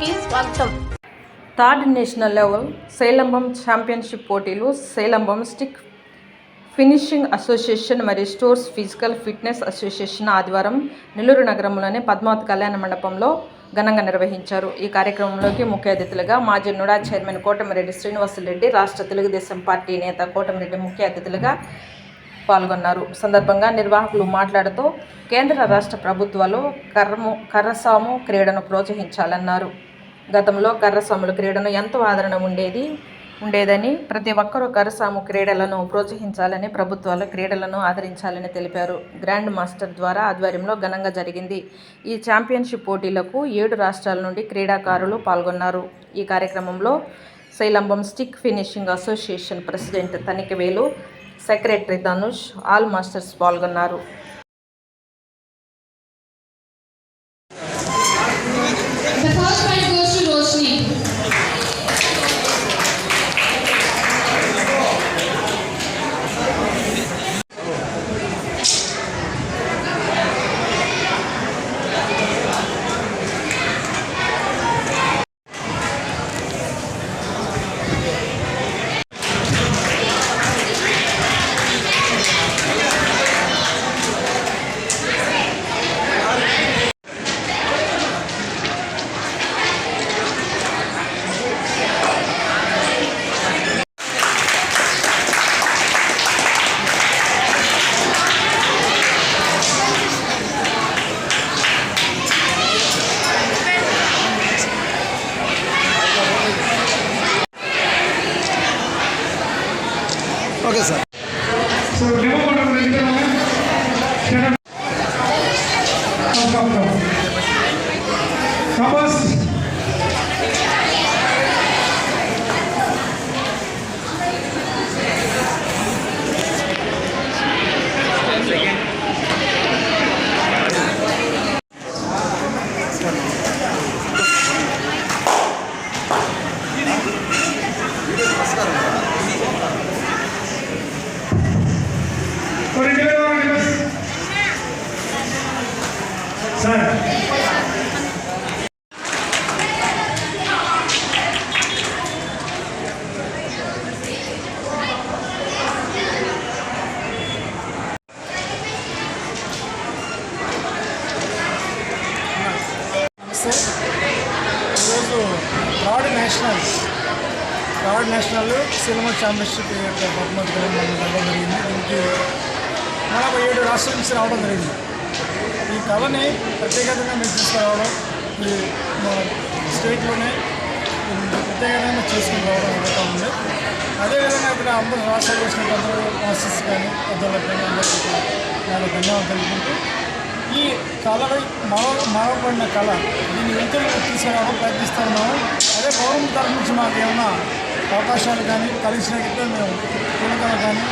కి స్వాగతం. Third national level Silambam championship పోటీలు సేలంబం స్టిక్ ఫినిషింగ్ అసోసియేషన్ మరియు స్టోర్స్ ఫిజికల్ ఫిట్నెస్ అసోసియేషన్ ఆదివారం నెల్లూరు నగరంలోని పద్మావతి కళ్యాణ మండపంలో ఘనంగా నిర్వహించారు. ఈ కార్యక్రమంలోకి ముఖ్య అతిథులుగా మాజీ నుడా చైర్మన్ కోటమిరెడ్డి శ్రీనివాసరెడ్డి రాష్ట్ర తెలుగుదేశం పార్టీ నేత కోటమిరెడ్డి ముఖ్య అతిథులుగా పాల్గొన్నారు. సందర్భంగా నిర్వాహకులు మాట్లాడుతూ కేంద్ర రాష్ట్ర ప్రభుత్వాలు కర్రము కర్రసాము క్రీడను ప్రోత్సహించాలన్నారు. గతంలో కర్రసాముల క్రీడను ఎంతో ఆదరణ ఉండేది ఉండేదని ప్రతి ఒక్కరూ కరసాము క్రీడలను ప్రోత్సహించాలని ప్రభుత్వాలు క్రీడలను ఆదరించాలని తెలిపారు. గ్రాండ్ మాస్టర్ ద్వారా ఆధ్వర్యంలో ఘనంగా జరిగింది. ఈ ఛాంపియన్షిప్ పోటీలకు ఏడు రాష్ట్రాల నుండి క్రీడాకారులు పాల్గొన్నారు. ఈ కార్యక్రమంలో Silambam stick finishing association president Thanikavelu secretary Dhanush all masters పాల్గొన్నారు. Okay sir. So సార్ ఈరోజు third national third national cinema championship యొక్క బహుమతి మనం జరిగింది. దీనికి నలభై ఏడు రాష్ట్రాల నుంచి రావడం జరిగింది. ఈ కళని ప్రత్యేకంగా మేము తీసుకురావడం ఈ మా స్టేట్లోనే ప్రత్యేకంగా చేసుకుని రావడం జరుగుతూ ఉంది. అదేవిధంగా ఇక్కడ అందరూ రాష్ట్రాలు చేసిన అందరూ మాస్టర్స్ కానీ పెద్దలకు కానీ అందరికీ కూడా ధన్యవాదాలు తెలుపుకుంటూ ఈ కళపై మరవ మరవబడిన కళ. దీన్ని వెళ్తులకు తీసుకురావడం ప్రయత్నిస్తున్నాము అదే గవర్నమెంట్ తరఫు నుంచి మాకు ఏమైనా అవకాశాలు కానీ కలిసినట్లయితే మేము పిల్లలు కానీ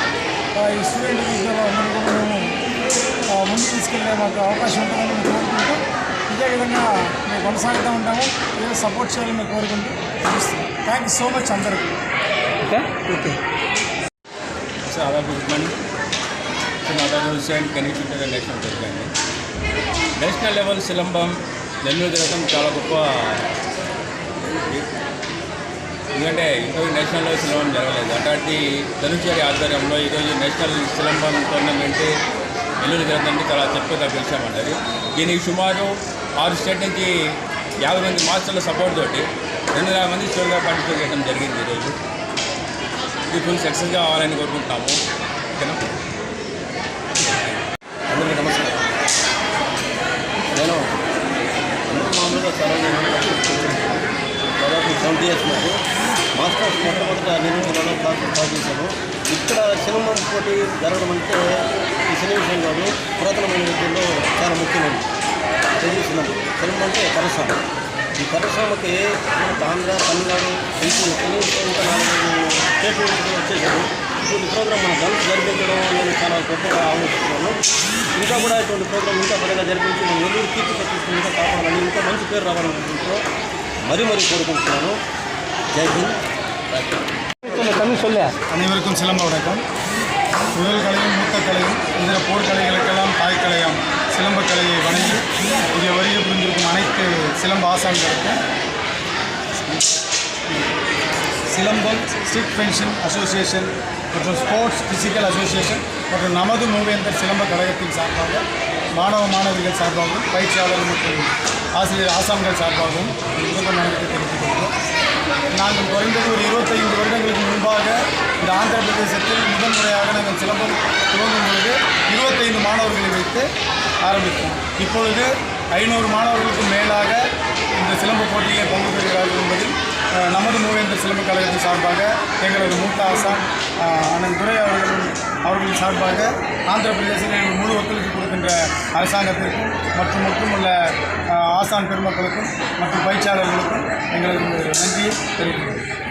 ఈ స్టూడెంట్ విద్యలో అందరూ కూడా మేము ఆ, ముందుకు తీసుకెళ్ళే మాకు అవకాశం ఉంటుందని మేము కోరుకుంటూ ఇదే విధంగా మేము కొనసాగుతూ ఉంటాము. ఇదే సపోర్ట్ చేయాలని మేము కోరుకుంటూ థ్యాంక్ యూ సో మచ్ అందరికీ చాలా good morning Hussain connection to the national జరిగింది నేషనల్ లెవెల్ సిలంబం నెల్లూరు తిరగడం చాలా గొప్ప ఎందుకంటే ఇంకొక నేషనల్ లెవెల్ సిలంబం జరగలేదు. అట్లాంటి ధనుచారి ఆధ్వర్యంలో ఈరోజు నేషనల్ సిలంబం టోర్నమెంట్ నెల్లూరు జరగదంటే చాలా చెప్పగా పిలిచామన్నది దీనికి సుమారు ఆరు స్టేట్ నుంచి యాభై మంది మాస్టర్ల సపోర్ట్ తోటి రెండు వేల మంది స్టోర్గా పార్టిసిపేట్ చేయడం జరిగింది ఈరోజు. ఇది ఫుల్ సక్సెస్గా అవ్వాలని కోరుకుంటున్నాము. ఓకేనా అందరికీ నమస్కారం నేను మామూలుగా చదవలేదు దాదాపు మాస్టర్స్ మొట్టమొదట నిర్మించడంలో క్లాసులు స్టార్ట్ ఇక్కడ సినిమా పోటీ జరగడం అంటే ఈ సినీ కాదు పురాతనమైన విద్యలో చాలా ముఖ్యమైనది తెలియసినది సినిమా అంటే పరిశ్రమ ఈ పరిశ్రమకి ఆంధ్ర తమిళనాడు ఏపీ కనీసం ఇంకా నాలుగు స్టేట్ నుంచి వచ్చేసారు ఇటువంటి ప్రోగ్రామ్ మన గల్ఫ్ జరిపించడం నేను చాలా గొప్పగా ఆలోచిస్తున్నాను ఇంకా కూడా ఇటువంటి ప్రోగ్రామ్ ఇంకా పరంగా జరిపించి మన నెల్లూరు కీర్తి ప్రతిష్టలు ఇంకా కాపాడాలని ఇంకా మంచి పేరు రావాలని மறு மறு கோரிக்கை ஜெய்ஹிந்த் சொல்ல அனைவருக்கும் சிலம்ப வணக்கம். குழல் கலையும் மூத்த கலையும் இந்த போர்க்கலைகளுக்கெல்லாம் தாய்க்கலையாம் சிலம்ப கலையை வணங்கி புதிய வரியை புரிஞ்சிருக்கும் அனைத்து சிலம்ப ஆசான்களுக்கும் சிலம்பம் ஸ்ட்ரீட் பென்ஷன் அசோசியேஷன் மற்றும் ஸ்போர்ட்ஸ் ஃபிசிக்கல் அசோசியேஷன் மற்றும் நமது மூவேந்தர் சிலம்ப கழகத்தின் சார்பாக மாணவ மாணவிகள் சார்பாகவும் பயிற்சியாளர் மற்றும் ஆசிரியர் ஆசான்கள் சார்பாகவும் முதல்வர் வணக்கத்தை நாங்கள் குறைந்தது ஒரு இருபத்தைந்து வருடங்களுக்கு முன்பாக இந்த ஆந்திர பிரதேசத்தில் முதல் முறையாக நாங்கள் சிலம்பம் துவங்கும் பொழுது இருபத்தைந்து மாணவர்களை வைத்து ஆரம்பித்தோம். இப்பொழுது ஐநூறு மாணவர்களுக்கு மேலாக இந்த சிலம்ப போட்டியை பங்கு பெறுகிறார்கள் என்பதில் நமது மூவேந்தர் சிலம்ப கழகத்தின் சார்பாக எங்களது மூத்த ஆசான் அண்ணன் துரை அவர்கள் அவர்களின் சார்பாக ஆந்திர பிரதேசத்தில் முழு ஒத்துழைப்பு கொடுக்கின்ற அரசாங்கத்திற்கும் மற்றும் ஒட்டுமுள்ள ஆசான் பெருமக்களுக்கும் மற்றும் பயிற்சியாளர்களுக்கும் எங்களது நன்றியை தெரிவிக்கிறேன்